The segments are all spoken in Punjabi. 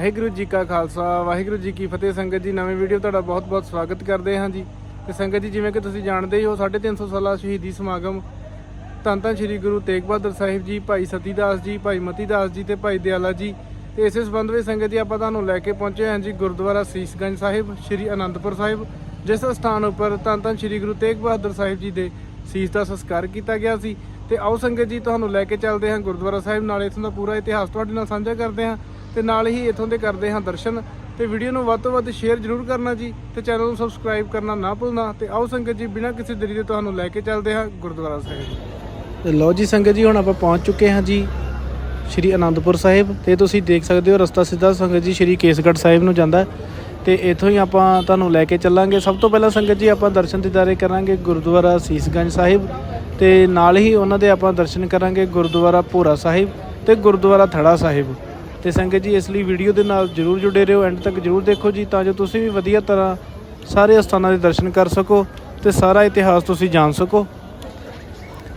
ਵਾਹਿਗੁਰੂ ਜੀ ਕਾ ਖਾਲਸਾ, ਵਾਹਿਗੁਰੂ ਜੀ ਕੀ ਫਤਿਹ। ਸੰਗਤ ਜੀ, ਨਵੇਂ ਵੀਡੀਓ ਤੁਹਾਡਾ ਬਹੁਤ-ਬਹੁਤ ਸਵਾਗਤ ਕਰਦੇ ਹਾਂ ਜੀ। ਤੇ ਸੰਗਤ ਜੀ, ਜਿਵੇਂ ਕਿ ਤੁਸੀਂ ਜਾਣਦੇ ਹੀ ਹੋ 350 ਸਾਲਾ ਸ਼ਹੀਦੀ ਸਮਾਗਮ ਧੰਨ ਧੰਨ ਸ੍ਰੀ ਗੁਰੂ ਤੇਗ ਬਹਾਦਰ ਸਾਹਿਬ ਜੀ, ਭਾਈ ਸਤੀਦਾਸ ਜੀ, ਭਾਈ ਮਤੀਦਾਸ ਜੀ ਤੇ ਭਾਈ ਦਿਆਲਾ ਜੀ। ਤੇ ਇਸੇ ਸੰਬੰਧ ਵਿੱਚ ਸੰਗਤ ਜੀ, ਆਪਾਂ ਤੁਹਾਨੂੰ ਲੈ ਕੇ ਪਹੁੰਚੇ ਹਾਂ ਜੀ ਗੁਰਦੁਆਰਾ ਸੀਸਗੰਜ ਸਾਹਿਬ, ਸ੍ਰੀ ਅਨੰਦਪੁਰ ਸਾਹਿਬ, ਜਿਸ ਸਥਾਨ ਉੱਪਰ ਧੰਨ ਧੰਨ ਸ੍ਰੀ ਗੁਰੂ ਤੇਗ ਬਹਾਦਰ ਸਾਹਿਬ ਜੀ ਦੇ ਸੀਸ ਦਾ ਸੰਸਕਾਰ ਕੀਤਾ ਗਿਆ ਸੀ। ਤੇ ਆਓ ਸੰਗਤ ਜੀ, ਤੁਹਾਨੂੰ ਲੈ ਕੇ ਚੱਲਦੇ ਹਾਂ ਗੁਰਦੁਆਰਾ ਸਾਹਿਬ, ਨਾਲ ਇਥੋਂ ਦਾ ਪੂਰਾ ਇਤਿਹਾਸ ਤੁਹਾਡੇ ਨਾਲ ਸਾਂਝਾ ਕਰਦੇ ਹਾਂ। ਤੇ ਨਾਲ ਹੀ ਇਥੋਂ ਦੇ ਕਰਦੇ ਹਾਂ ਦਰਸ਼ਨ। ਤੇ ਵੀਡੀਓ ਨੂੰ ਵੱਧ ਤੋਂ ਵੱਧ ਸ਼ੇਅਰ ਜ਼ਰੂਰ ਕਰਨਾ ਜੀ ਤੇ ਚੈਨਲ ਨੂੰ ਸਬਸਕ੍ਰਾਈਬ ਕਰਨਾ ਨਾ ਭੁੱਲਣਾ ਤੇ ਆਓ ਸੰਗਤ ਜੀ ਬਿਨਾਂ ਕਿਸੇ ਦੇਰੀ ਦੇ ਤੁਹਾਨੂੰ ਲੈ ਕੇ ਚੱਲਦੇ ਹਾਂ ਗੁਰਦੁਆਰਾ ਸਾਹਿਬ ਤੇ ਲਓ ਜੀ ਸੰਗਤ ਜੀ ਹੁਣ ਆਪਾਂ ਪਹੁੰਚ ਚੁੱਕੇ ਹਾਂ ਜੀ ਸ਼੍ਰੀ ਅਨੰਦਪੁਰ ਸਾਹਿਬ ਤੇ ਤੁਸੀਂ ਦੇਖ ਸਕਦੇ ਹੋ ਰਸਤਾ ਸਿੱਧਾ ਸੰਗਤ ਜੀ ਸ਼੍ਰੀ ਕੇਸਗੜ੍ਹ ਸਾਹਿਬ ਨੂੰ ਜਾਂਦਾ ਹੈ। ਤੇ ਇੱਥੋਂ ਹੀ ਆਪਾਂ ਤੁਹਾਨੂੰ ਲੈ ਕੇ ਚੱਲਾਂਗੇ। ਸਭ ਤੋਂ ਪਹਿਲਾਂ ਸੰਗਤ ਜੀ ਆਪਾਂ ਦਰਸ਼ਨ ਦੀਦਾਰੇ ਕਰਾਂਗੇ ਗੁਰਦੁਆਰਾ ਸੀਸਗੰਜ ਸਾਹਿਬ ਤੇ ਨਾਲ ਹੀ ਉਹਨਾਂ ਦੇ ਆਪਾਂ ਦਰਸ਼ਨ ਕਰਾਂਗੇ ਗੁਰਦੁਆਰਾ ਭੋਰਾ ਸਾਹਿਬ ਤੇ ਗੁਰਦੁਆਰਾ ਥੜਾ ਸਾਹਿਬ। ਤੇ ਸੰਗਤ ਜੀ, ਇਸ ਲਈ ਵੀਡੀਓ ਦੇ ਨਾਲ ਜਰੂਰ ਜੁੜੇ ਰਹੋ ਐਂਡ ਤੱਕ ਜਰੂਰ ਦੇਖੋ ਜੀ, ਤਾਂ ਜੋ ਤੁਸੀਂ ਵੀ ਵਧੀਆ ਤਰ੍ਹਾਂ ਸਾਰੇ ਸਥਾਨਾਂ ਦੇ ਦਰਸ਼ਨ ਕਰ ਸਕੋ ਤੇ ਸਾਰਾ ਇਤਿਹਾਸ ਤੁਸੀਂ ਜਾਣ ਸਕੋ।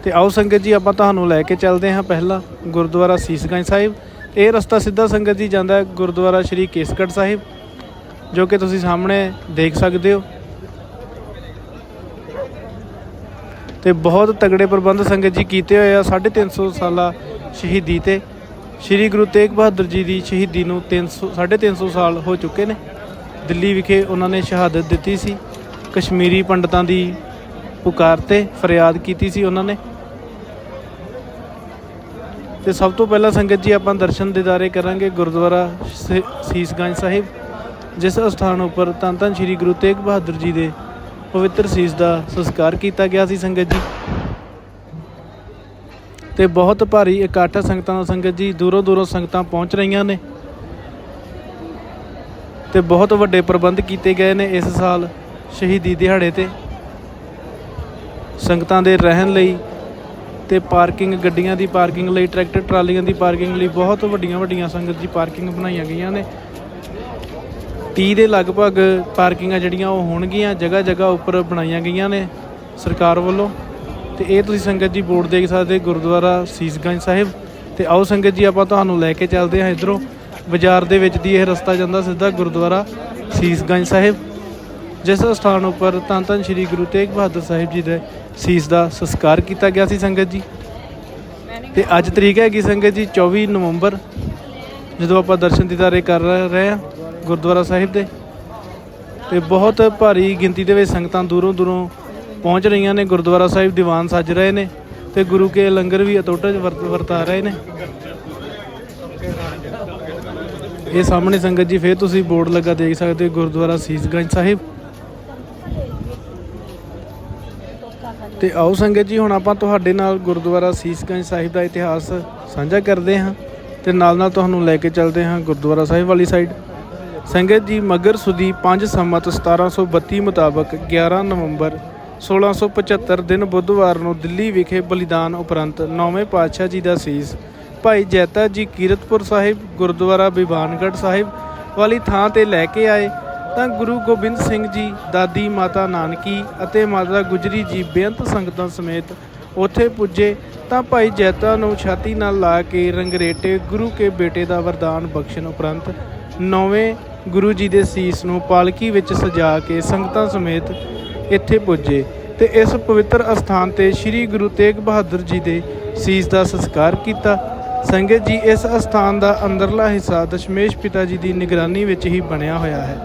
ਤੇ ਆਓ ਸੰਗਤ ਜੀ, ਆਪਾਂ ਤੁਹਾਨੂੰ ਲੈ ਕੇ ਚੱਲਦੇ ਹਾਂ ਪਹਿਲਾਂ ਗੁਰਦੁਆਰਾ ਸੀਸਗੰਜ ਸਾਹਿਬ। ਇਹ ਰਸਤਾ ਸਿੱਧਾ ਸੰਗਤ ਜੀ ਜਾਂਦਾ ਹੈ ਗੁਰਦੁਆਰਾ ਸ਼੍ਰੀ ਕੇਸਗੜ੍ਹ ਸਾਹਿਬ, ਜੋ ਕਿ ਤੁਸੀਂ ਸਾਹਮਣੇ ਦੇਖ ਸਕਦੇ ਹੋ। ਤੇ ਬਹੁਤ ਤਗੜੇ ਪ੍ਰਬੰਧ ਸੰਗਤ ਜੀ ਕੀਤੇ ਹੋਏ ਆ 350 ਸਾਲਾ ਸ਼ਹੀਦੀ ਤੇ। ਸ਼੍ਰੀ ਗੁਰੂ ਤੇਗ ਬਹਾਦਰ ਜੀ ਦੀ ਸ਼ਹੀਦੀ ਨੂੰ 300 350 ਸਾਲ ਹੋ ਚੁੱਕੇ ਨੇ। ਦਿੱਲੀ ਵਿਖੇ ਉਹਨਾਂ ਨੇ ਸ਼ਹਾਦਤ ਦਿੱਤੀ ਸੀ। ਕਸ਼ਮੀਰੀ ਪੰਡਤਾਂ ਦੀ ਪੁਕਾਰ ਤੇ ਫਰਿਆਦ ਕੀਤੀ ਸੀ ਉਹਨਾਂ ਨੇ। ਤੇ ਸਭ ਤੋਂ ਪਹਿਲਾਂ ਸੰਗਤ ਜੀ ਆਪਾਂ ਦਰਸ਼ਨ ਦੀਦਾਰੇ ਕਰਾਂਗੇ ਗੁਰਦੁਆਰਾ ਸ- ਸੀਸਗੰਜ ਸਾਹਿਬ, ਜਿਸ ਸਥਾਨ ਉੱਪਰ ਧੰਨ ਧੰਨ ਸ੍ਰੀ ਗੁਰੂ ਤੇਗ ਬਹਾਦਰ ਜੀ ਦੇ ਪਵਿੱਤਰ ਸੀਸ ਦਾ ਸੰਸਕਾਰ ਕੀਤਾ ਗਿਆ ਸੀ ਸੰਗਤ ਜੀ। ਤੇ ਬਹੁਤ ਭਾਰੀ ਇਕੱਠ ਸੰਗਤਾਂ ਦਾ ਸੰਗਤ ਜੀ, ਦੂਰੋਂ ਦੂਰੋਂ ਸੰਗਤਾਂ ਪਹੁੰਚ ਰਹੀਆਂ ਨੇ ਤੇ ਬਹੁਤ ਵੱਡੇ ਪ੍ਰਬੰਧ ਕੀਤੇ ਗਏ ਨੇ ਇਸ ਸਾਲ ਸ਼ਹੀਦੀ ਦਿਹਾੜੇ ਤੇ। ਸੰਗਤਾਂ ਦੇ ਰਹਿਣ ਲਈ ਤੇ ਪਾਰਕਿੰਗ, ਗੱਡੀਆਂ ਦੀ ਪਾਰਕਿੰਗ ਲਈ, ਟਰੈਕਟਰ, ਟਰਾਲੀਆਂ ਦੀ ਪਾਰਕਿੰਗ ਲਈ ਬਹੁਤ ਵੱਡੀਆਂ ਵੱਡੀਆਂ ਸੰਗਤ ਜੀ ਪਾਰਕਿੰਗ ਬਣਾਈਆਂ ਗਈਆਂ ਨੇ। 30 ਦੇ ਲਗਭਗ ਪਾਰਕਿੰਗਾਂ ਜਿਹੜੀਆਂ ਉਹ ਹੋਣਗੀਆਂ ਜਗ੍ਹਾ ਜਗ੍ਹਾ ਉੱਪਰ ਬਣਾਈਆਂ ਗਈਆਂ ਨੇ ਸਰਕਾਰ ਵੱਲੋਂ। ਤੇ ਇਹ ਤੁਸੀਂ ਸੰਗਤ ਜੀ ਬੋਰਡ ਦੇਖ ਸਕਦੇ, ਗੁਰਦੁਆਰਾ ਸੀਸਗੰਜ ਸਾਹਿਬ। ਤੇ ਆਓ ਸੰਗਤ ਜੀ, ਆਪਾਂ ਤੁਹਾਨੂੰ ਲੈ ਕੇ ਚੱਲਦੇ ਹਾਂ ਇਧਰੋਂ। ਬਾਜ਼ਾਰ ਦੇ ਵਿੱਚ ਦੀ ਇਹ ਰਸਤਾ ਜਾਂਦਾ ਸਿੱਧਾ ਗੁਰਦੁਆਰਾ ਸੀਸਗੰਜ ਸਾਹਿਬ। ਜਿਸ ਸਥਾਨ ਉੱਪਰ ਧੰਨ ਧੰਨ ਸ੍ਰੀ ਗੁਰੂ ਤੇਗ ਬਹਾਦਰ ਸਾਹਿਬ ਜੀ ਦੇ ਸੀਸ ਦਾ ਸੰਸਕਾਰ ਕੀਤਾ ਗਿਆ ਸੀ ਸੰਗਤ ਜੀ। ਤੇ ਅੱਜ ਤਰੀਕ ਹੈਗੀ ਸੰਗਤ ਜੀ 24 ਨਵੰਬਰ, ਜਦੋਂ ਆਪਾਂ ਦਰਸ਼ਨ ਦੀਦਾਰੇ ਕਰ ਰਹੇ ਰਹੇ ਹਾਂ ਗੁਰਦੁਆਰਾ ਸਾਹਿਬ ਦੇ। ਤੇ ਬਹੁਤ ਭਾਰੀ ਗਿਣਤੀ ਦੇ ਵਿੱਚ ਸੰਗਤਾਂ ਦੂਰੋਂ ਦੂਰੋਂ ਪਹੁੰਚ ਰਹੀਆਂ ਨੇ, ਗੁਰਦੁਆਰਾ ਸਾਹਿਬ ਦੀਵਾਨ ਸੱਜ ਰਹੇ ਨੇ ਤੇ ਗੁਰੂ ਕੇ ਲੰਗਰ ਵੀ ਅਟੁੱਟ ਵਰਤ- ਵਰਤਾ ਰਹੇ ਨੇ। ਇਹ ਸਾਹਮਣੇ ਸੰਗਤ ਜੀ, ਫੇਰ ਤੁਸੀਂ ਬੋਰਡ ਲੱਗਾ ਦੇਖ ਸਕਦੇ ਹੋ, ਗੁਰਦੁਆਰਾ ਸੀਸਗੰਜ ਸਾਹਿਬ। ਤੇ ਆਓ ਸੰਗਤ ਜੀ, ਹੁਣ ਆਪਾਂ ਤੁਹਾਡੇ ਨਾਲ ਗੁਰਦੁਆਰਾ ਸੀਸਗੰਜ ਸਾਹਿਬ ਦਾ ਇਤਿਹਾਸ ਸਾਂਝਾ ਕਰਦੇ ਹਾਂ ਤੇ ਨਾਲ ਨਾਲ ਤੁਹਾਨੂੰ ਲੈ ਕੇ ਚੱਲਦੇ ਹਾਂ ਗੁਰਦੁਆਰਾ ਸਾਹਿਬ ਵਾਲੀ ਸਾਈਡ ਸੰਗਤ ਜੀ, ਮਗਰ ਸੁਦੀ 5 ਸੰਮਤ 1732 ਮੁਤਾਬਕ 11 ਨਵੰਬਰ 1675 ਦਿਨ ਬੁੱਧਵਾਰ ਨੂੰ ਦਿੱਲੀ ਵਿਖੇ ਬਲੀਦਾਨ ਉਪਰੰਤ ਨੌਵੇਂ ਪਾਤਸ਼ਾਹ ਜੀ ਦਾ ਸੀਸ, ਭਾਈ ਜੈਤਾ ਜੀ ਕੀਰਤਪੁਰ ਸਾਹਿਬ, ਗੁਰਦੁਆਰਾ ਬਿਬਾਨਗੜ੍ਹ ਸਾਹਿਬ ਵਾਲੀ ਥਾਂ ਤੇ ਲੈ ਕੇ ਆਏ ਤਾਂ ਗੁਰੂ ਗੋਬਿੰਦ ਸਿੰਘ ਜੀ, ਦਾਦੀ ਮਾਤਾ ਨਾਨਕੀ ਅਤੇ ਮਾਤਾ ਗੁਜਰੀ ਜੀ ਬੇਅੰਤ ਸੰਗਤਾਂ ਸਮੇਤ ਉੱਥੇ ਪੁੱਜੇ ਤਾਂ ਭਾਈ ਜੈਤਾ ਨੂੰ ਛਾਤੀ ਨਾਲ ਲਾ ਕੇ ਰੰਗਰੇਟੇ ਗੁਰੂ ਕੇ ਬੇਟੇ ਦਾ ਵਰਦਾਨ ਬਖਸ਼ਣ ਉਪਰੰਤ ਨੌਵੇਂ ਗੁਰੂ ਜੀ ਦੇ ਸੀਸ ਨੂੰ ਪਾਲਕੀ ਵਿੱਚ ਸਜਾ ਕੇ ਸੰਗਤਾਂ ਸਮੇਤ ਇੱਥੇ ਪੁੱਜੇ ਤੇ ਇਸ ਪਵਿੱਤਰ ਅਸਥਾਨ ਤੇ ਸ੍ਰੀ ਗੁਰੂ ਤੇਗ ਬਹਾਦਰ ਜੀ ਦੇ ਸੀਸ ਦਾ ਸੰਸਕਾਰ ਕੀਤਾ। ਸੰਗਤ ਜੀ ਇਸ ਅਸਥਾਨ ਦਾ ਅੰਦਰਲਾ ਹਿੱਸਾ ਦਸ਼ਮੇਸ਼ ਪਿਤਾ ਜੀ ਦੀ ਨਿਗਰਾਨੀ ਵਿੱਚ ਹੀ ਬਣਿਆ ਹੋਇਆ ਹੈ।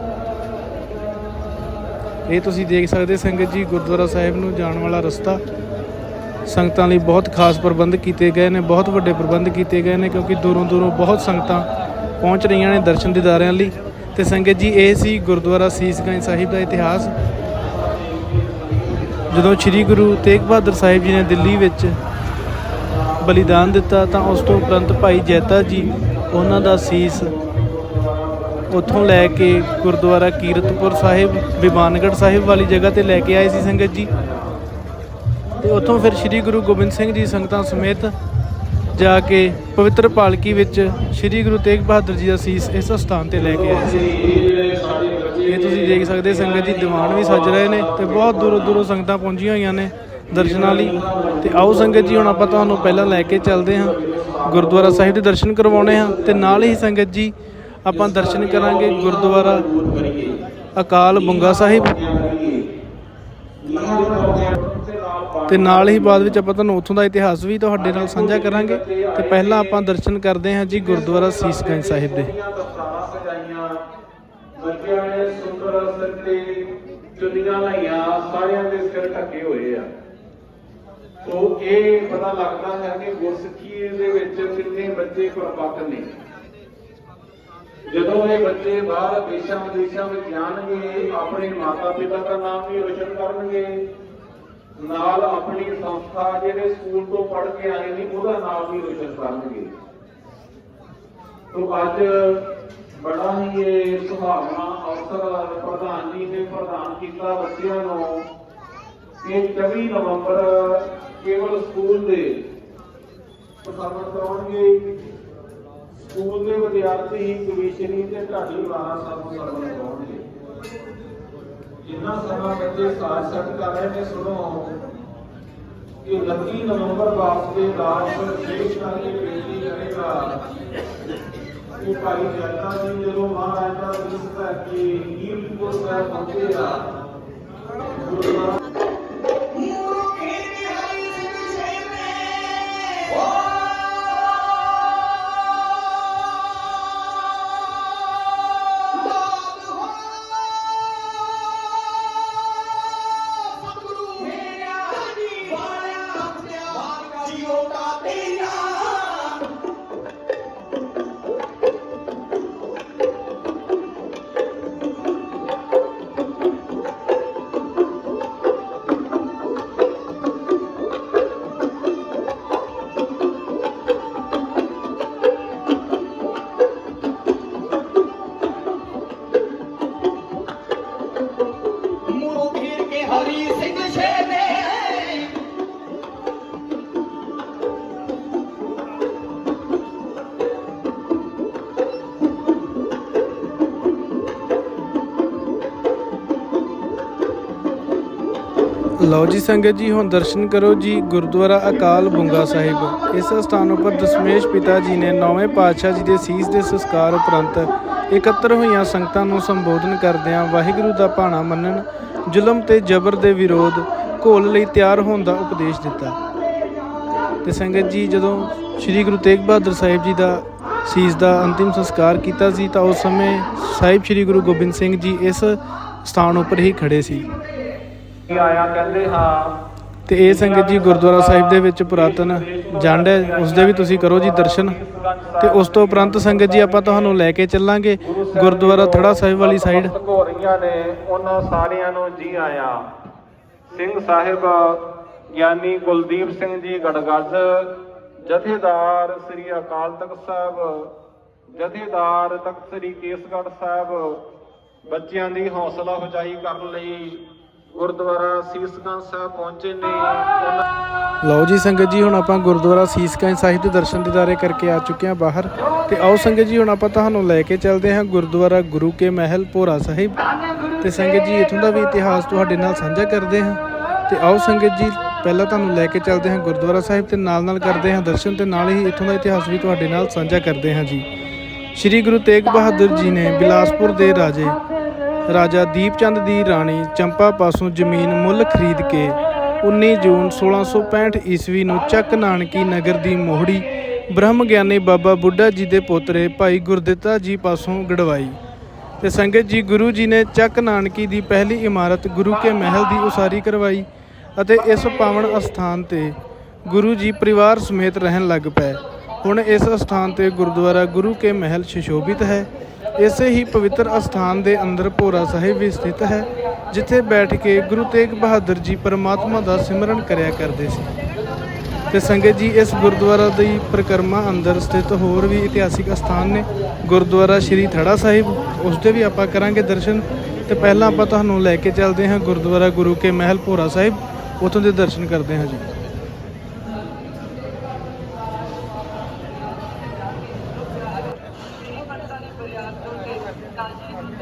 ਇਹ ਤੁਸੀਂ ਦੇਖ ਸਕਦੇ ਸੰਗਤ ਜੀ, ਗੁਰਦੁਆਰਾ ਸਾਹਿਬ ਨੂੰ ਜਾਣ ਵਾਲਾ ਰਸਤਾ। ਸੰਗਤਾਂ ਲਈ ਬਹੁਤ ਖਾਸ ਪ੍ਰਬੰਧ ਕੀਤੇ ਗਏ ਨੇ, ਬਹੁਤ ਵੱਡੇ ਪ੍ਰਬੰਧ ਕੀਤੇ ਗਏ ਨੇ ਕਿਉਂਕਿ ਦੂਰੋਂ ਦੂਰੋਂ ਬਹੁਤ ਸੰਗਤਾਂ ਪਹੁੰਚ ਰਹੀਆਂ ਨੇ ਦਰਸ਼ਨ ਦੀਦਾਰਿਆਂ ਲਈ। ਤੇ ਸੰਗਤ ਜੀ, ਇਹ ਸੀ ਗੁਰਦੁਆਰਾ ਸੀਸਗੰਜ ਸਾਹਿਬ ਦਾ ਇਤਿਹਾਸ। ਜਦੋਂ ਸ੍ਰੀ ਗੁਰੂ ਤੇਗ ਬਹਾਦਰ ਸਾਹਿਬ ਜੀ ਨੇ ਦਿੱਲੀ ਵਿੱਚ ਬਲੀਦਾਨ ਦਿੱਤਾ ਤਾਂ ਉਸ ਤੋਂ ਉਪਰੰਤ ਭਾਈ ਜੈਤਾ ਜੀ ਉਹਨਾਂ ਦਾ ਸੀਸ ਉੱਥੋਂ ਲੈ ਕੇ ਗੁਰਦੁਆਰਾ ਕੀਰਤਪੁਰ ਸਾਹਿਬ ਬਿਮਾਨਗੜ੍ਹ ਸਾਹਿਬ ਵਾਲੀ ਜਗ੍ਹਾ ਤੇ ਲੈ ਕੇ ਆਏ ਸੀ ਸੰਗਤ ਜੀ। ਤੇ ਉੱਥੋਂ ਫਿਰ ਸ੍ਰੀ ਗੁਰੂ ਗੋਬਿੰਦ ਸਿੰਘ ਜੀ ਸੰਗਤਾਂ ਸਮੇਤ ਜਾ ਕੇ ਪਵਿੱਤਰ ਪਾਲਕੀ ਵਿੱਚ ਸ੍ਰੀ ਗੁਰੂ ਤੇਗ ਬਹਾਦਰ ਜੀ ਦਾ ਸੀਸ ਇਸ ਸਥਾਨ ਤੇ ਲੈ ਕੇ ਆਏ ਸੀ। ਇਹ ਤੁਸੀਂ ਦੇਖ ਸਕਦੇ ਸੰਗਤ ਜੀ ਦੀਵਾਨ ਵੀ ਸੱਜ ਰਹੇ ਨੇ ਤੇ ਬਹੁਤ ਦੂਰੋਂ ਦੂਰੋਂ ਸੰਗਤਾਂ ਪਹੁੰਚੀਆਂ ਹੋਈਆਂ ਨੇ ਦਰਸ਼ਨਾਂ ਲਈ। ਤੇ ਆਓ ਸੰਗਤ ਜੀ, ਹੁਣ ਆਪਾਂ ਤੁਹਾਨੂੰ ਪਹਿਲਾਂ ਲੈ ਕੇ ਚੱਲਦੇ ਹਾਂ। ਗੁਰਦੁਆਰਾ ਸਾਹਿਬ ਦੇ ਦਰਸ਼ਨ ਕਰਵਾਉਣੇ ਹਾਂ ਤੇ ਨਾਲ ਹੀ ਸੰਗਤ ਜੀ, ਆਪਾਂ ਦਰਸ਼ਨ ਕਰਾਂਗੇ ਗੁਰਦੁਆਰਾ ਅਕਾਲ ਬੰਗਾ ਸਾਹਿਬ। ਤੇ ਨਾਲ ਹੀ ਬਾਅਦ ਵਿੱਚ ਆਪਾਂ ਤੁਹਾਨੂੰ ਉੱਥੋਂ ਦਾ ਇਤਿਹਾਸ ਵੀ ਤੁਹਾਡੇ ਨਾਲ ਸਾਂਝਾ ਕਰਾਂਗੇ। ਤੇ ਪਹਿਲਾਂ ਆਪਾਂ ਦਰਸ਼ਨ ਕਰਦੇ ਹਾਂ ਜੀ ਗੁਰਦੁਆਰਾ ਸੀਸਗੰਜ ਸਾਹਿਬ ਦੇ। ਬੱਚਿਆਂ ਨੇ ਸੁੰਦਰ ਸਿਰ ਤੇ ਚੁੰਨੀਆਂ ਲਾਈਆਂ, ਸਾਰਿਆਂ ਦੇ ਸਿਰ ਢੱਕੇ ਹੋਏ ਆ। ਸੋ ਇਹ ਪਤਾ ਲੱਗਦਾ ਹੈ ਕਿ ਗੁਰਸਿੱਖੀ ਦੇ ਵਿੱਚ ਕਿੰਨੇ ਬੱਚੇ ਕੁਰਬਾਨ ਨੇ। ਜਦੋਂ ਇਹ ਬੱਚੇ ਬਾਹਰ ਦੇਸ਼ਾਂ ਵਿਦੇਸ਼ਾਂ ਵਿੱਚ ਜਾਣਗੇ, ਆਪਣੇ ਮਾਤਾ ਪਿਤਾ ਦਾ ਨਾਮ ਵੀ ਰੋਸ਼ਨ ਕਰਨਗੇ, ਨਾਲ ਆਪਣੀ ਸੰਸਥਾ ਜਿਹੜੇ ਸਕੂਲ ਤੋਂ ਪੜ੍ਹ ਕੇ ਆਏ ਨੇ, ਉਹਦਾ ਨਾਮ ਵੀ ਰੋਸ਼ਨ ਕਰਨਗੇ। ਤੋ ਅੱਜ ਬੜਾ ਹੀ ਇਹ ਸੁਹਾਵਣਾ ਅਵਸਰ ਪ੍ਰਧਾਨ ਜੀ ਨੇ ਪ੍ਰਦਾਨ ਕੀਤਾ ਬੱਚਿਆਂ ਨੂੰ। ਕਿ 24 ਨਵੰਬਰ ਕੇਵਲ ਸਕੂਲ ਦੇ ਪ੍ਰਸਾਰਣ ਕਰਾਉਣਗੇ। ਸਕੂਲ ਦੇ ਵਿਦਿਆਰਥੀ ਕਮਿਸ਼ਨਰੀ ਤੇ ਢਾਡੀ ਵਾਲਾ ਸਭ ਸਰਵਣ ਕਰਾਉਣਗੇ। ਜਿੰਨਾ ਸਮਾਂ ਬੱਚੇ ਸਾਥ ਸੱਟ ਕਰ ਰਹੇ ਨੇ, ਸੁਣੋ। ਕਿ 29 ਨਵੰਬਰ ਵਾਸਤੇ ਦਾਸ ਵਿਸ਼ੇਸ਼ ਕਰਕੇ ਬੇਨਤੀ ਕਰੇਗਾ ਕਿ ਭਾਈ ਜਨਤਾ ਜੀ ਜਦੋਂ ਮਹਾਰਾਜ ਦਾ ਦਿਸ ਕਰਕੇ ਕੀਰਤਪੁਰ ਸਾਹਿਬ ਪਹੁੰਚੇ ਆ ਲਓ ਜੀ ਸੰਗਤ ਜੀ, ਹੁਣ ਦਰਸ਼ਨ ਕਰੋ ਜੀ, ਗੁਰਦੁਆਰਾ ਅਕਾਲ ਬੁੰਗਾ ਸਾਹਿਬ। ਇਸ ਸਥਾਨ ਉੱਪਰ ਦਸ਼ਮੇਸ਼ ਪਿਤਾ ਜੀ ਨੇ ਨੌਵੇਂ ਪਾਤਸ਼ਾਹ ਜੀ ਦੇ ਸੀਸ ਦੇ ਸੰਸਕਾਰ ਉਪਰੰਤ ਇਕੱਤਰ ਹੋਈਆਂ ਸੰਗਤਾਂ ਨੂੰ ਸੰਬੋਧਨ ਕਰਦਿਆਂ ਵਾਹਿਗੁਰੂ ਦਾ ਭਾਣਾ ਮੰਨਣ, ਜ਼ੁਲਮ ਤੇ ਜ਼ਬਰ ਦੇ ਵਿਰੋਧ ਘੋਲ ਲਈ ਤਿਆਰ ਹੋਣ ਦਾ ਉਪਦੇਸ਼ ਦਿੱਤਾ। ਤੇ ਸੰਗਤ ਜੀ, ਜਦੋਂ ਸ੍ਰੀ ਗੁਰੂ ਤੇਗ ਬਹਾਦਰ ਸਾਹਿਬ ਜੀ ਦਾ ਸੀਸ ਦਾ ਅੰਤਿਮ ਸੰਸਕਾਰ ਕੀਤਾ ਸੀ, ਤਾਂ ਉਸ ਸਮੇਂ ਸਾਹਿਬ ਸ੍ਰੀ ਗੁਰੂ ਗੋਬਿੰਦ ਸਿੰਘ ਜੀ ਇਸ ਸਥਾਨ ਉੱਪਰ ਹੀ ਖੜੇ ਸੀ। ਆਇਆ ਕਹਿੰਦੇ ਹਾਂ। ਤੇ ਇਹ ਸੰਗਤ ਜੀ ਗੁਰਦੁਆਰਾ ਸਾਹਿਬ ਦੇ ਵਿੱਚ ਪੁਰਾਤਨ ਜੰਡ ਹੈ ਉਸ ਦੇ ਵੀ ਤੁਸੀਂ ਕਰੋ ਜੀ ਦਰਸ਼ਨ। ਤੇ ਉਸ ਤੋਂ ਉਪਰੰਤ ਸੰਗਤ ਜੀ ਆਪਾਂ ਤੁਹਾਨੂੰ ਲੈ ਕੇ ਚੱਲਾਂਗੇ ਗੁਰਦੁਆਰਾ ਥੜਾ ਸਾਹਿਬ ਵਾਲੀ ਸਾਈਡ ਘੋਰੀਆਂ ਨੇ ਉਹਨਾਂ ਸਾਰਿਆਂ ਨੂੰ ਜੀ ਆਇਆ। ਸਿੰਘ ਸਾਹਿਬ ਗਿਆਨੀ ਕੁਲਦੀਪ ਸਿੰਘ ਜੀ ਗੜਗੱਜ ਜਥੇਦਾਰ ਸ੍ਰੀ ਅਕਾਲ ਤਖਤ ਸਾਹਿਬ ਜਥੇਦਾਰ ਤਖਤ ਸ੍ਰੀ ਕੇਸਗੜ੍ਹ ਸਾਹਿਬ ਬੱਚਿਆਂ ਦੀ ਹੌਸਲਾ ਅਫਜ਼ਾਈ ਕਰਨ ਲਈ ਗੁਰਦੁਆਰਾ ਸੀਸਗੰਜ ਸਾਹਿਬ ਪਹੁੰਚੇ ਨੇ। ਲਓ ਜੀ ਸੰਗਤ ਜੀ, ਹੁਣ ਆਪਾਂ ਗੁਰਦੁਆਰਾ ਸੀਸਗੰਜ ਸਾਹਿਬ ਦੇ ਦਰਸ਼ਨ ਦਿਦਾਰੇ ਕਰਕੇ ਆ ਚੁੱਕੇ ਹਾਂ ਬਾਹਰ। ਤੇ ਆਓ ਸੰਗਤ ਜੀ, ਹੁਣ ਆਪਾਂ ਤੁਹਾਨੂੰ ਲੈ ਕੇ ਚੱਲਦੇ ਹਾਂ ਗੁਰਦੁਆਰਾ ਗੁਰੂ ਕੇ ਮਹਿਲ ਭੋਰਾ ਸਾਹਿਬ। ਤੇ ਸੰਗਤ ਜੀ, ਇਥੋਂ ਦਾ ਵੀ ਇਤਿਹਾਸ ਤੁਹਾਡੇ ਨਾਲ ਸਾਂਝਾ ਕਰਦੇ ਹਾਂ। ਤੇ ਆਓ ਸੰਗਤ ਜੀ, ਪਹਿਲਾਂ ਤੁਹਾਨੂੰ ਲੈ ਕੇ ਚੱਲਦੇ ਹਾਂ ਗੁਰਦੁਆਰਾ ਸਾਹਿਬ ਤੇ ਨਾਲ ਨਾਲ ਕਰਦੇ ਹਾਂ ਦਰਸ਼ਨ ਤੇ ਨਾਲ ਹੀ ਇਥੋਂ ਦਾ ਇਤਿਹਾਸ ਵੀ ਤੁਹਾਡੇ ਨਾਲ ਸਾਂਝਾ ਕਰਦੇ ਹਾਂ ਜੀ। ਸ੍ਰੀ ਗੁਰੂ ਤੇਗ ਬਹਾਦਰ ਜੀ ਨੇ ਬਿਲਾਸਪੁਰ ਦੇ ਰਾਜੇ ਰਾਜਾ ਦੀਪਚੰਦ ਦੀ ਰਾਣੀ ਚੰਪਾ ਪਾਸੋਂ ਜ਼ਮੀਨ ਮੁੱਲ ਖਰੀਦ ਕੇ 19 ਜੂਨ 1665 ਈਸਵੀ ਨੂੰ ਚੱਕ ਨਾਨਕੀ ਨਗਰ ਦੀ ਮੋਹੜੀ ਬ੍ਰਹਮ ਗਿਆਨੀ ਬਾਬਾ ਬੁੱਢਾ ਜੀ ਦੇ ਪੋਤਰੇ ਭਾਈ ਗੁਰਦਿੱਤਾ ਜੀ ਪਾਸੋਂ ਗੜਵਾਈ ਤੇ ਸੰਗਤ ਜੀ ਗੁਰੂ ਜੀ ਨੇ ਚੱਕ ਨਾਨਕੀ ਦੀ ਪਹਿਲੀ ਇਮਾਰਤ ਗੁਰੂ ਕੇ ਮਹਿਲ ਦੀ ਉਸਾਰੀ ਕਰਵਾਈ ਅਤੇ ਇਸ ਪਾਵਨ ਅਸਥਾਨ ਤੇ ਗੁਰੂ ਜੀ ਪਰਿਵਾਰ ਸਮੇਤ ਰਹਿਣ ਲੱਗ ਪਏ। ਹੁਣ ਇਸ ਸਥਾਨ ਤੇ ਗੁਰਦੁਆਰਾ ਗੁਰੂ ਕੇ ਮਹਿਲ ਸ਼ਿਸ਼ੋਭਿਤ ਹੈ। ਇਸੇ ਹੀ ਪਵਿੱਤਰ ਅਸਥਾਨ ਦੇ ਅੰਦਰ ਭੋਰਾ ਸਾਹਿਬ ਵੀ ਸਥਿਤ ਹੈ, ਜਿੱਥੇ ਬੈਠ ਕੇ ਗੁਰੂ ਤੇਗ ਬਹਾਦਰ ਜੀ ਪਰਮਾਤਮਾ ਦਾ ਸਿਮਰਨ ਕਰਿਆ ਕਰਦੇ ਸੀ। ਤੇ ਸੰਗਤ ਜੀ, ਇਸ ਗੁਰਦੁਆਰਾ ਦੀ ਪ੍ਰਕਰਮਾ ਅੰਦਰ ਸਥਿਤ ਹੋਰ ਵੀ ਇਤਿਹਾਸਿਕ ਸਥਾਨ ਨੇ, ਗੁਰਦੁਆਰਾ ਸ਼੍ਰੀ ਥੜਾ ਸਾਹਿਬ, ਉਸ ਦੇ ਵੀ ਆਪਾਂ ਕਰਾਂਗੇ ਦਰਸ਼ਨ। ਤੇ ਪਹਿਲਾਂ ਆਪਾਂ ਤੁਹਾਨੂੰ ਲੈ ਕੇ ਚੱਲਦੇ ਹਾਂ ਗੁਰਦੁਆਰਾ ਗੁਰੂ ਕੇ ਮਹਿਲ ਭੋਰਾ ਸਾਹਿਬ, ਉੱਥੋਂ ਦੇ ਦਰਸ਼ਨ ਕਰਦੇ ਹਾਂ ਜੀ।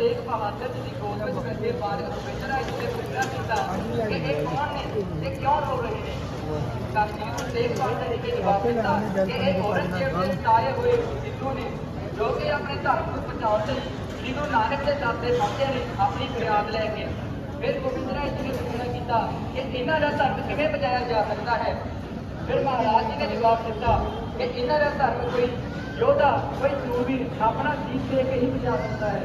ਤੇਗ ਬਹਾਦਰ ਜੀ ਦੀ ਗੋਦ ਵਿੱਚ ਬੈਠੇ ਬਾਲਕ ਨੂੰ ਵੇਚਣਾ ਇਸ ਤੇ ਫਿਕਰਾ ਕੀਤਾ ਕਿ ਇਹ ਕੌਣ ਨੇ ਇਹ ਕਿਉਂ ਰੋ ਰਹੇ ਨੇ? ਤਾਂ ਜੀ ਨੂੰ ਤੇਗ ਬਹਾਦਰ ਜੀ ਨੇ ਜਵਾਬ ਦਿੱਤਾ ਕਿ ਇਹ ਔਰੰਗਜ਼ੇਬ ਦੇ ਤਾਰੇ ਹੋਏ ਸਿੱਧੂ ਨੇ ਜੋ ਕਿ ਆਪਣੇ ਧਰਮ ਨੂੰ ਬਚਾਉਣ ਲਈ ਸ੍ਰੀ ਗੁਰੂ ਨਾਨਕ ਦੇ ਦਰ ਤੇ ਪਹੁੰਚੇ ਨੇ ਆਪਣੀ ਫਰਿਆਦ ਲੈ ਕੇ। ਫਿਰ ਗੋਬਿੰਦ ਰਾਏ ਜੀ ਨੇ ਸੂਚਨਾ ਕੀਤਾ ਕਿ ਇਹਨਾਂ ਦਾ ਧਰਮ ਕਿਵੇਂ ਬਚਾਇਆ ਜਾ ਸਕਦਾ ਹੈ? ਫਿਰ ਮਹਾਰਾਜ ਜੀ ਨੇ ਜਵਾਬ ਦਿੱਤਾ ਕਿ ਇਹਨਾਂ ਦਾ ਧਰਮ ਕੋਈ ਯੋਧਾ ਕੋਈ ਸੂਰਬੀਰ ਆਪਣਾ ਜੀਤ ਦੇ ਕੇ ਹੀ ਬਚਾ ਸਕਦਾ ਹੈ।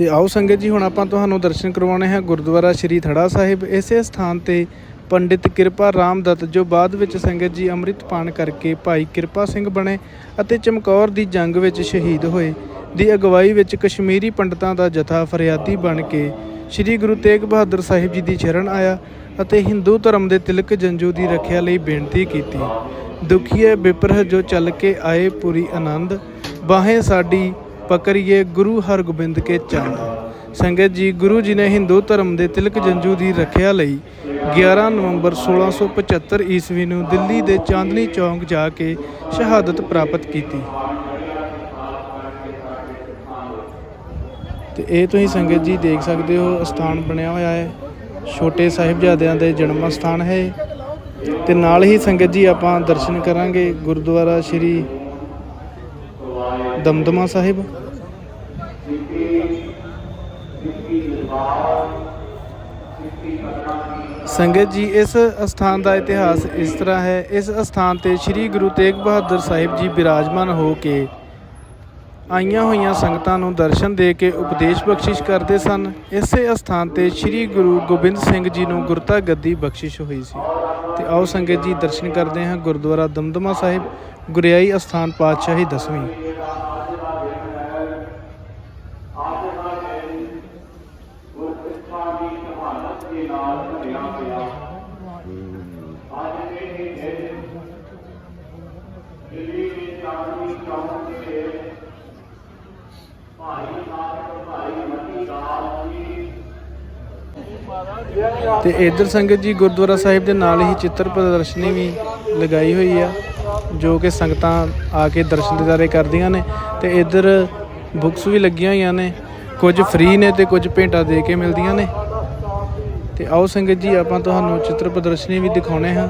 ਤੇ ਆਓ ਸੰਗਤ ਜੀ, ਹੁਣ ਆਪਾਂ ਤੁਹਾਨੂੰ ਦਰਸ਼ਨ ਕਰਵਾਉਣੇ ਹੈ ਗੁਰਦੁਆਰਾ ਸ਼੍ਰੀ ਥੜਾ ਸਾਹਿਬ। ਇਸੇ ਸਥਾਨ ਤੇ ਪੰਡਿਤ ਕਿਰਪਾ ਰਾਮ ਦੱਤ, ਜੋ ਬਾਅਦ ਵਿੱਚ ਸੰਗਤ ਜੀ ਅੰਮ੍ਰਿਤ ਪਾਨ ਕਰਕੇ ਭਾਈ ਕਿਰਪਾ ਸਿੰਘ ਬਣੇ ਅਤੇ ਚਮਕੌਰ ਦੀ ਜੰਗ ਵਿੱਚ ਸ਼ਹੀਦ ਹੋਏ, ਦੀ ਅਗਵਾਈ ਵਿੱਚ ਕਸ਼ਮੀਰੀ ਪੰਡਤਾਂ ਦਾ ਜਥਾ ਫਰਿਆਦੀ ਬਣ ਕੇ ਸ੍ਰੀ ਗੁਰੂ ਤੇਗ ਬਹਾਦਰ ਸਾਹਿਬ ਜੀ ਦੀ ਸ਼ਰਨ ਆਇਆ ਅਤੇ ਹਿੰਦੂ ਧਰਮ ਦੇ ਤਿਲਕ ਜੰਜੂ ਦੀ ਰੱਖਿਆ ਲਈ ਬੇਨਤੀ ਕੀਤੀ। ਦੁਖੀਏ ਬਿਪਰਹ ਜੋ ਚੱਲ ਕੇ ਆਏ ਪੂਰੀ ਆਨੰਦ, ਬਾਹੇ ਸਾਡੀ ਪਕਰੀਏ ਗੁਰੂ ਹਰਗੋਬਿੰਦ ਕੇ ਚੰਦ। ਸੰਗਤ ਜੀ, ਗੁਰੂ ਜੀ ਨੇ ਹਿੰਦੂ ਧਰਮ ਦੇ ਤਿਲਕ ਜੰਜੂ ਦੀ ਰੱਖਿਆ ਲਈ 11 ਨਵੰਬਰ 1675 ਈਸਵੀ ਨੂੰ ਦਿੱਲੀ ਦੇ ਚਾਂਦਨੀ ਚੌਂਕ ਜਾ ਕੇ ਸ਼ਹਾਦਤ ਪ੍ਰਾਪਤ ਕੀਤੀ। ਤੇ ਇਹ ਤੁਸੀਂ ਸੰਗਤ ਜੀ ਦੇਖ ਸਕਦੇ ਹੋ ਸਥਾਨ ਬਣਿਆ ਹੋਇਆ ਹੈ। ਛੋਟੇ ਸਾਹਿਬਜ਼ਾਦਿਆਂ ਦੇ ਜਨਮ ਸਥਾਨ ਹੈ ਇਹ। ਤੇ ਨਾਲ ਹੀ ਸੰਗਤ ਜੀ ਆਪਾਂ ਦਰਸ਼ਨ ਕਰਾਂਗੇ ਗੁਰਦੁਆਰਾ ਸ਼੍ਰੀ ਦਮਦਮਾ ਸਾਹਿਬ। ਸੰਗਤ ਜੀ, ਇਸ ਅਸਥਾਨ ਦਾ ਇਤਿਹਾਸ ਇਸ ਤਰ੍ਹਾਂ ਹੈ। ਇਸ ਅਸਥਾਨ ਤੇ ਸ੍ਰੀ ਗੁਰੂ ਤੇਗ ਬਹਾਦਰ ਸਾਹਿਬ ਜੀ ਬਿਰਾਜਮਾਨ ਹੋ ਕੇ ਆਈਆਂ ਹੋਈਆਂ ਸੰਗਤਾਂ ਨੂੰ ਦਰਸ਼ਨ ਦੇ ਕੇ ਉਪਦੇਸ਼ ਬਖਸ਼ਿਸ਼ ਕਰਦੇ ਸਨ। ਇਸੇ ਅਸਥਾਨ ਤੇ ਸ੍ਰੀ ਗੁਰੂ ਗੋਬਿੰਦ ਸਿੰਘ ਜੀ ਨੂੰ ਗੁਰਤਾ ਗੱਦੀ ਬਖਸ਼ਿਸ਼ ਹੋਈ ਸੀ। ਤੇ ਆਓ ਸੰਗਤ ਜੀ, ਦਰਸ਼ਨ ਕਰਦੇ ਹਾਂ ਗੁਰਦੁਆਰਾ ਦਮਦਮਾ ਸਾਹਿਬ, ਗੁਰਿਆਈ ਅਸਥਾਨ ਪਾਤਸ਼ਾਹੀ ਦਸਵੀਂ। ਤੇ ਇਧਰ ਸੰਗਤ ਜੀ ਗੁਰਦੁਆਰਾ ਸਾਹਿਬ ਦੇ ਨਾਲ ਹੀ ਚਿੱਤਰ ਪ੍ਰਦਰਸ਼ਨੀ ਵੀ ਲਗਾਈ ਹੋਈ ਆ, ਜੋ ਕਿ ਸੰਗਤਾਂ ਆ ਕੇ ਦਰਸ਼ਨ ਦਿਦਾਰੇ ਕਰਦੀਆਂ ਨੇ ਤੇ ਇਧਰ ਬੁੱਕਸ ਵੀ ਲੱਗੀਆਂ ਹੋਈਆਂ ਨੇ, ਕੁਝ ਫ੍ਰੀ ਨੇ ਤੇ ਕੁਝ ਭੇਟਾ ਦੇ ਕੇ ਮਿਲਦੀਆਂ ਨੇ। ਤੇ ਆਓ ਸੰਗਤ ਜੀ, ਆਪਾਂ ਤੁਹਾਨੂੰ ਚਿੱਤਰ ਪ੍ਰਦਰਸ਼ਨੀ ਵੀ ਦਿਖਾਉਣੇ ਹਾਂ।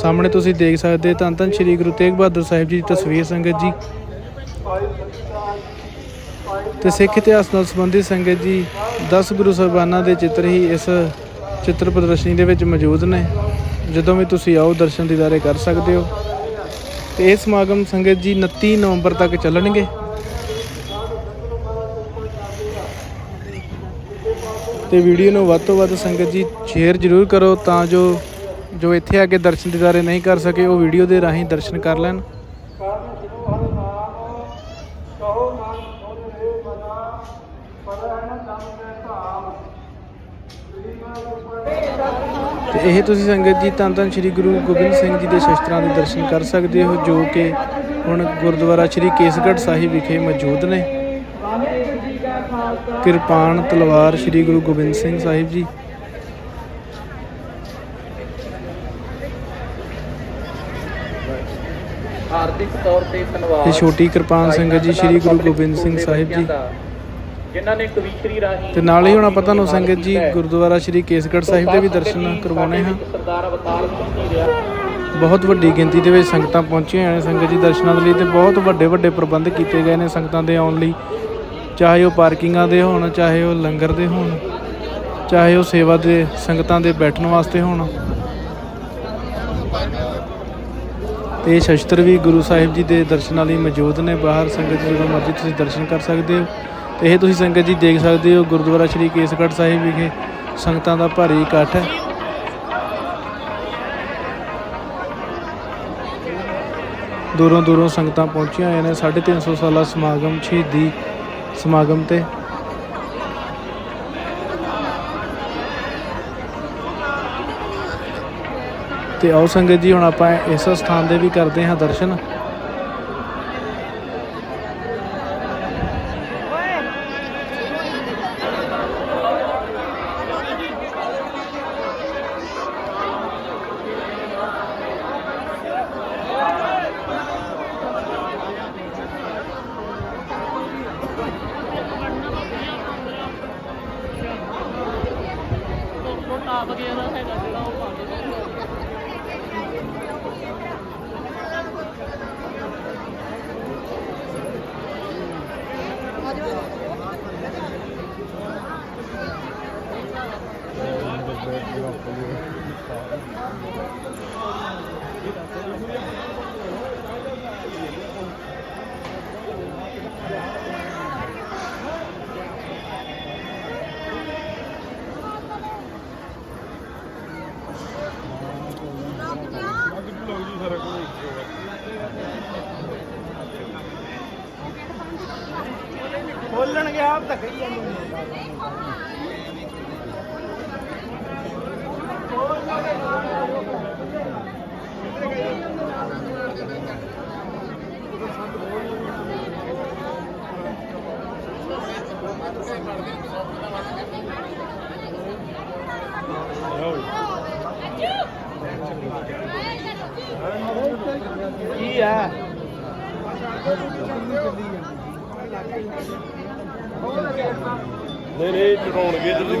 ਸਾਹਮਣੇ ਤੁਸੀਂ ਦੇਖ ਸਕਦੇ ਧੰਨ ਧੰਨ ਸ੍ਰੀ ਗੁਰੂ ਤੇਗ ਬਹਾਦਰ ਸਾਹਿਬ ਜੀ ਦੀ ਤਸਵੀਰ ਸੰਗਤ ਜੀ। ਤੇ ਸਿੱਖ ਇਤਿਹਾਸ ਨਾਲ ਸੰਬੰਧਿਤ ਸੰਗਤ ਜੀ 10 ਗੁਰੂ ਸਾਹਿਬਾਨਾਂ ਦੇ ਚਿੱਤਰ ਹੀ ਇਸ ਚਿੱਤਰ ਪ੍ਰਦਰਸ਼ਨੀ ਦੇ ਵਿੱਚ ਮੌਜੂਦ ਨੇ। ਜਦੋਂ ਵੀ ਤੁਸੀਂ ਆਓ, ਦਰਸ਼ਨ ਦੀਦਾਰੇ ਕਰ ਸਕਦੇ ਹੋ। ਤੇ ਇਹ ਸਮਾਗਮ ਸੰਗਤ ਜੀ 29 ਨਵੰਬਰ ਤੱਕ ਚੱਲਣਗੇ। ਤੇ ਵੀਡੀਓ ਨੂੰ ਵੱਧ ਤੋਂ ਵੱਧ ਸੰਗਤ ਜੀ ਸ਼ੇਅਰ ਜ਼ਰੂਰ ਕਰੋ ਤਾਂ ਜੋ ਜੋ ਇੱਥੇ ਆ ਕੇ ਦਰਸ਼ਨ ਦੀਦਾਰੇ ਨਹੀਂ ਕਰ ਸਕੇ, ਉਹ ਵੀਡੀਓ ਦੇ ਰਾਹੀਂ ਦਰਸ਼ਨ ਕਰ ਲੈਣ। ਇਹ ਤੁਸੀਂ ਸੰਗਤ ਜੀ ਧੰਨ ਧੰਨ ਸ੍ਰੀ ਗੁਰੂ ਗੋਬਿੰਦ ਸਿੰਘ ਜੀ ਦੇ ਸ਼ਸਤਰਾਂ ਦੇ ਦਰਸ਼ਨ ਕਰ ਸਕਦੇ ਹੋ ਜੋ ਕਿ ਹੁਣ ਗੁਰਦੁਆਰਾ ਸ੍ਰੀ ਕੇਸਗੜ੍ਹ ਸਾਹਿਬ ਵਿਖੇ ਮੌਜੂਦ ਨੇ। ਕਿਰਪਾਨ ਤਲਵਾਰ ਸ੍ਰੀ ਗੁਰੂ ਗੋਬਿੰਦ ਸਿੰਘ ਸਾਹਿਬ ਜੀ। ਆਰਥਿਕ ਤੌਰ ਤੇ ਤਲਵਾਰ ਇਹ ਛੋਟੀ ਕਿਰਪਾਨ ਸੰਗਤ ਜੀ ਸ੍ਰੀ ਗੁਰੂ ਗੋਬਿੰਦ ਸਿੰਘ ਸਾਹਿਬ ਜੀ। ਜਿਨ੍ਹਾਂ ਨੇ ਕਵੀਸ਼ਰੀ ਰਾਹੀਂ ਤੇ ਨਾਲ ਹੀ ਹੁਣ ਆਪਾਂ ਤੁਹਾਨੂੰ ਸੰਗਤ ਜੀ। ਗੁਰਦੁਆਰਾ ਸ਼੍ਰੀ ਕੇਸਗੜ੍ਹ ਸਾਹਿਬ ਦੇ ਵੀ ਦਰਸ਼ਨ ਕਰਵਾਉਣੇ ਹਾਂ ਸਰਦਾਰ ਅਵਤਾਰ ਸਿੰਘ ਜੀ ਰਿਹਾ ਬਹੁਤ ਵੱਡੀ ਗਿਣਤੀ ਦੇ ਵਿੱਚ ਸੰਗਤਾਂ ਪਹੁੰਚੀਆਂ ਨੇ ਸੰਗਤ ਜੀ ਦਰਸ਼ਨਾਂ ਦੇ ਲਈ ਤੇ ਬਹੁਤ ਵੱਡੇ ਵੱਡੇ ਪ੍ਰਬੰਧ ਕੀਤੇ ਗਏ ਨੇ ਸੰਗਤਾਂ ਦੇ ਆਉਣ ਲਈ। ਚਾਹੇ ਉਹ ਪਾਰਕਿੰਗਾਂ ਦੇ ਹੋਣ ਚਾਹੇ ਉਹ ਲੰਗਰ ਦੇ ਹੋਣ ਚਾਹੇ ਉਹ ਸੇਵਾ ਦੇ ਸੰਗਤਾਂ ਦੇ ਬੈਠਣ ਵਾਸਤੇ ਹੋਣ। ਤੇ ਸ਼ਸਤਰ ਵੀ ਗੁਰੂ ਸਾਹਿਬ ਜੀ ਦੇ ਦਰਸ਼ਨਾਂ ਲਈ ਮੌਜੂਦ ਨੇ। ਬਾਹਰ ਸੰਗਤ ਜੀ ਜਦੋਂ ਮਰਜ਼ੀ ਤੁਸੀਂ ਦਰਸ਼ਨ ਕਰ ਸਕਦੇ ਹੋ। ਤੇ ਇਹ ਤੁਸੀਂ ਸੰਗਤ ਜੀ ਦੇਖ ਸਕਦੇ ਹੋ, ਗੁਰਦੁਆਰਾ ਸ਼੍ਰੀ ਕੇਸਗੜ੍ਹ ਸਾਹਿਬ ਵਿਖੇ ਸੰਗਤਾਂ ਦਾ ਭਾਰੀ ਇਕੱਠ ਹੈ। ਦੂਰੋਂ ਦੂਰੋਂ ਸੰਗਤਾਂ ਪਹੁੰਚੀਆਂ ਹੋਈਆਂ ਨੇ 350 ਸਾਲਾ ਸਮਾਗਮ, ਸ਼ਹੀਦੀ ਸਮਾਗਮ ਤੇ। ਤੇ ਆਓ ਸੰਗਤ ਜੀ, ਹੁਣ ਆਪਾਂ ਇਸ ਸਥਾਨ ਦੇ ਵੀ ਕਰਦੇ ਹਾਂ ਦਰਸ਼ਨ। ਖੋਲਣਗੇ ਆਪ ਤਾਂ ਕਹੀ ਜਾਂਦੇ ਕੀ ਹੈ? ਨਹੀਂ ਨਹੀਂ ਚੜਾਉਣਗੇ ਜਦੋਂ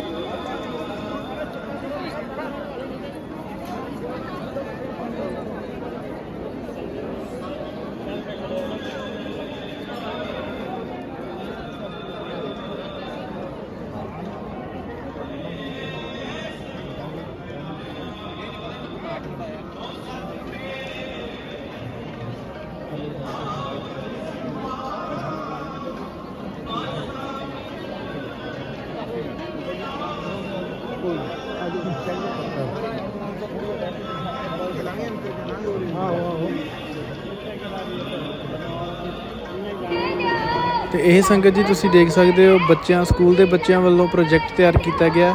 ਤੇ ਇਹ ਸੰਗਤ ਜੀ ਤੁਸੀਂ ਦੇਖ ਸਕਦੇ ਹੋ, ਬੱਚਿਆਂ, ਸਕੂਲ ਦੇ ਬੱਚਿਆਂ ਵੱਲੋਂ ਪ੍ਰੋਜੈਕਟ ਤਿਆਰ ਕੀਤਾ ਗਿਆ।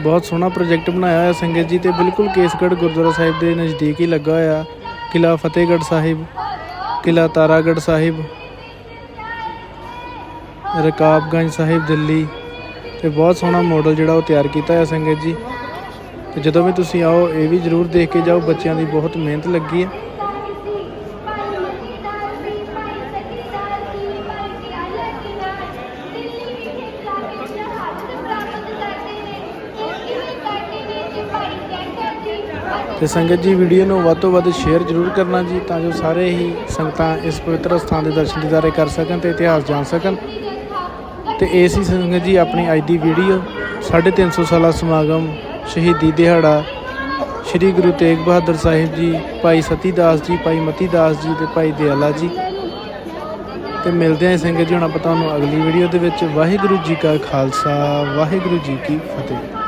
ਬਹੁਤ ਸੋਹਣਾ ਪ੍ਰੋਜੈਕਟ ਬਣਾਇਆ ਹੋਇਆ ਸੰਗਤ ਜੀ ਤੇ ਬਿਲਕੁਲ ਕੇਸਗੜ੍ਹ ਗੁਰਦੁਆਰਾ ਸਾਹਿਬ ਦੇ ਨਜ਼ਦੀਕ ਹੀ ਲੱਗਾ ਹੋਇਆ। ਕਿਲਾ ਫਤਿਹਗੜ੍ਹ ਸਾਹਿਬ ਕਿਲਾ ਤਾਰਾਗੜ੍ਹ ਸਾਹਿਬ, ਰਕਾਬਗੰਜ ਸਾਹਿਬ, ਦਿੱਲੀ ਤੇ ਬਹੁਤ ਸੋਹਣਾ ਮਾਡਲ ਜਿਹੜਾ ਉਹ ਤਿਆਰ ਕੀਤਾ ਹੋਇਆ ਸੰਗਤ ਜੀ। ਤੇ ਜਦੋਂ ਵੀ ਤੁਸੀਂ ਆਓ, ਇਹ ਵੀ ਜ਼ਰੂਰ ਦੇਖ ਕੇ ਜਾਓ, ਬੱਚਿਆਂ ਦੀ ਬਹੁਤ ਮਿਹਨਤ ਲੱਗੀ ਹੈ। ਤੇ ਸੰਗਤ ਜੀ ਵੀਡੀਓ ਨੂੰ ਵੱਧ ਤੋਂ ਵੱਧ ਸ਼ੇਅਰ ਜ਼ਰੂਰ ਕਰਨਾ ਜੀ, ਤਾਂ ਜੋ ਸਾਰੇ ਹੀ ਸੰਗਤਾਂ ਇਸ ਪਵਿੱਤਰ ਸਥਾਨ ਦੇ ਦਰਸ਼ਨ ਦੀਦਾਰੇ ਕਰ ਸਕਣ ਤੇ ਇਤਿਹਾਸ ਜਾਣ ਸਕਣ। ਤੇ ਇਸ ਹੀ ਸੰਗਤ ਜੀ ਆਪਣੀ ਅੱਜ ਦੀ ਵੀਡੀਓ 350 ਸਾਲਾ ਸਮਾਗਮ, ਸ਼ਹੀਦੀ ਦਿਹਾੜਾ, ਸ੍ਰੀ ਗੁਰੂ ਤੇਗ ਬਹਾਦਰ ਸਾਹਿਬ ਜੀ, ਭਾਈ ਸਤੀ ਦਾਸ ਜੀ, ਭਾਈ ਮਤੀ ਦਾਸ ਜੀ ਤੇ ਭਾਈ ਦਿਆਲਾ ਜੀ। ਤੇ ਮਿਲਦੇ ਹਾਂ ਸੰਗਤ ਜੀ ਹੁਣ ਆਪਾਂ ਤੁਹਾਨੂੰ ਅਗਲੀ ਵੀਡੀਓ ਦੇ ਵਿੱਚ। ਵਾਹਿਗੁਰੂ ਜੀ ਕਾ ਖਾਲਸਾ, ਵਾਹਿਗੁਰੂ ਜੀ ਕੀ ਫਤਿਹ।